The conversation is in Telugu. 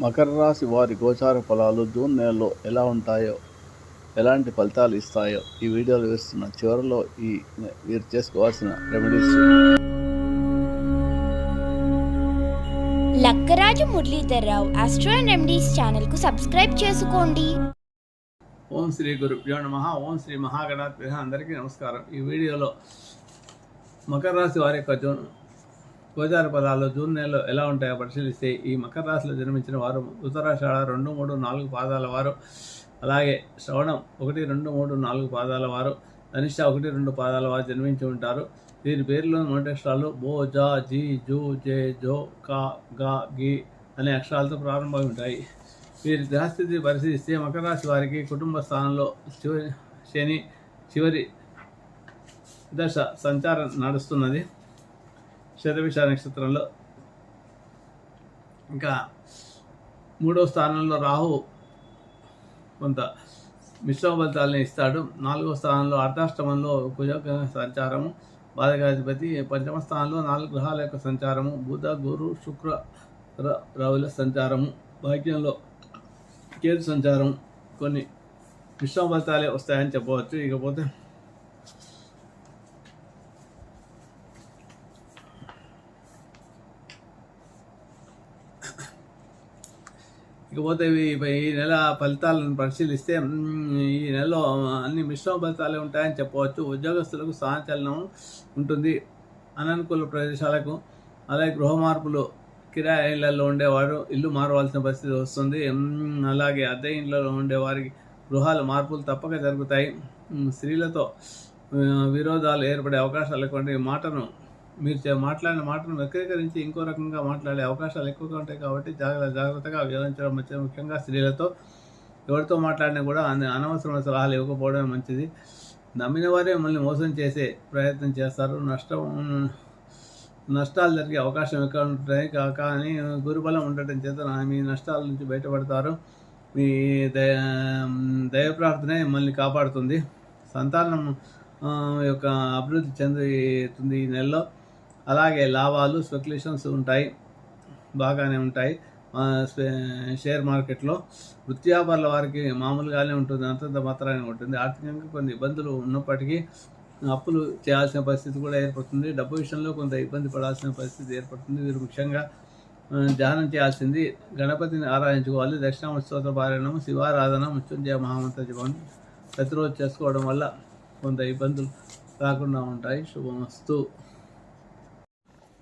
మకర రాశి వారి గోచార ఫలాలు జూన్ నెలలో ఎలా ఉంటాయో ఎలాంటి ఫలితాలు ఇస్తాయో ఈ వీడియోలో వేస్తున్న చివరిలో ఈ మీరు చేసుకోవాల్సిన remedies Lakkaraju Muralidhar Rao astro and remedies ఛానల్కు సబ్స్క్రైబ్ చేసుకోండి. ఓం శ్రీ గురుభ్యో నమ. ఓం శ్రీ మహాగణాధిపతి. అందరికీ నమస్కారం. ఈ వీడియోలో మకర రాశి వారి యొక్క జూన్ గోచార పదాలు జూన్ నెలలో ఎలా ఉంటాయో పరిశీలిస్తే ఈ మకర రాశిలో జన్మించిన వారు ఉత్తరాషాఢ రెండు మూడు నాలుగు పాదాల వారు. అలాగే శ్రవణం ఒకటి రెండు మూడు నాలుగు పాదాల వారు. ధనిష్ట ఒకటి రెండు పాదాల వారు జన్మించి ఉంటారు. వీరి పేరులో మొదటక్షరాలు బో జా జీ జూ జే జో కా గా గి అనే అక్షరాలతో ప్రారంభమై ఉంటాయి. వీరి గ్రహస్థితి పరిశీలిస్తే మకర రాశి వారికి కుటుంబ స్థానంలో చివరి శని చివరి దశ సంచారం నడుస్తున్నది. శతభిష నక్షత్రంలో ఇంకా మూడో స్థానంలో రాహు కొంత మిశ్రమ ఫలితాలను ఇస్తాడు. నాలుగో స్థానంలో అర్ధాష్టమంలో కుజ సంచారము బాధకాధిపతి పంచమ స్థానంలో నాలుగు గ్రహాల యొక్క సంచారము బుధ గురు శుక్ర రవుల సంచారము భాగ్యంలో కేతు సంచారం కొన్ని మిశ్రమ ఫలితాలే వస్తాయని చెప్పవచ్చు. ఇకపోతే ఇకపోతే ఈ ఈ నెల ఫలితాలను పరిశీలిస్తే ఈ నెలలో అన్ని మిశ్రమ ఫలితాలే ఉంటాయని చెప్పవచ్చు. ఉద్యోగస్తులకు సహచలనం ఉంటుంది. అననుకూల ప్రదేశాలకు అలాగే గృహ మార్పులు కిరాయి ఇళ్ళలో ఉండేవారు ఇల్లు మారవలసిన పరిస్థితి వస్తుంది. అలాగే అద్దె ఇళ్ళలో ఉండేవారికి గృహాల మార్పులు తప్పక జరుగుతాయి. స్త్రీలతో విరోధాలు ఏర్పడే అవకాశాలు కొన్ని. మాటను మీరు చే- మాట్లాడిన మాటను వ్యక్తీకరించి ఇంకో రకంగా మాట్లాడే అవకాశాలు ఎక్కువగా ఉంటాయి కాబట్టి జాగ్రత్త జాగ్రత్తగా వ్యవహరించడం మంచిది. ముఖ్యంగా స్త్రీలతో ఎవరితో మాట్లాడినా కూడా అన- అనవసరమైన సలహాలు ఇవ్వకపోవడం మంచిది. నమ్మిన వారే మిమ్మల్ని మోసం చేసే ప్రయత్నం చేస్తారు. నష్టం నష్టాలు జరిగే అవకాశం ఎక్కువ ఉంటాయి. కానీ గురుబలం ఉండటం చేత మీ నష్టాల నుంచి బయటపడతారు. మీ దయ దయ ప్రార్థనే మిమ్మల్ని కాపాడుతుంది. సంతానం యొక్క అభివృద్ధి చెందుతుంది ఈ నెలలో. అలాగే లాభాలు స్పెక్యులేషన్స్ ఉంటాయి బాగానే ఉంటాయి. షేర్ మార్కెట్లో వృత్తి వారికి మామూలుగానే ఉంటుంది అంతంత మాత్రానే ఉంటుంది. ఆర్థికంగా కొన్ని ఇబ్బందులు ఉన్నప్పటికీ అప్పులు చేయాల్సిన పరిస్థితి కూడా ఏర్పడుతుంది. డబ్బు విషయంలో కొంత ఇబ్బంది పడాల్సిన పరిస్థితి ఏర్పడుతుంది. వీరు ముఖ్యంగా ధ్యానం చేయాల్సింది గణపతిని ఆరాధించుకోవాలి. దక్షిణామ స్తోత్ర పారాయణం శివారాధన మృత్యుంజయ మహామంత్ర జపం ప్రతిరోజు చేసుకోవడం వల్ల కొంత ఇబ్బందులు రాకుండా ఉంటాయి. శుభమస్తు.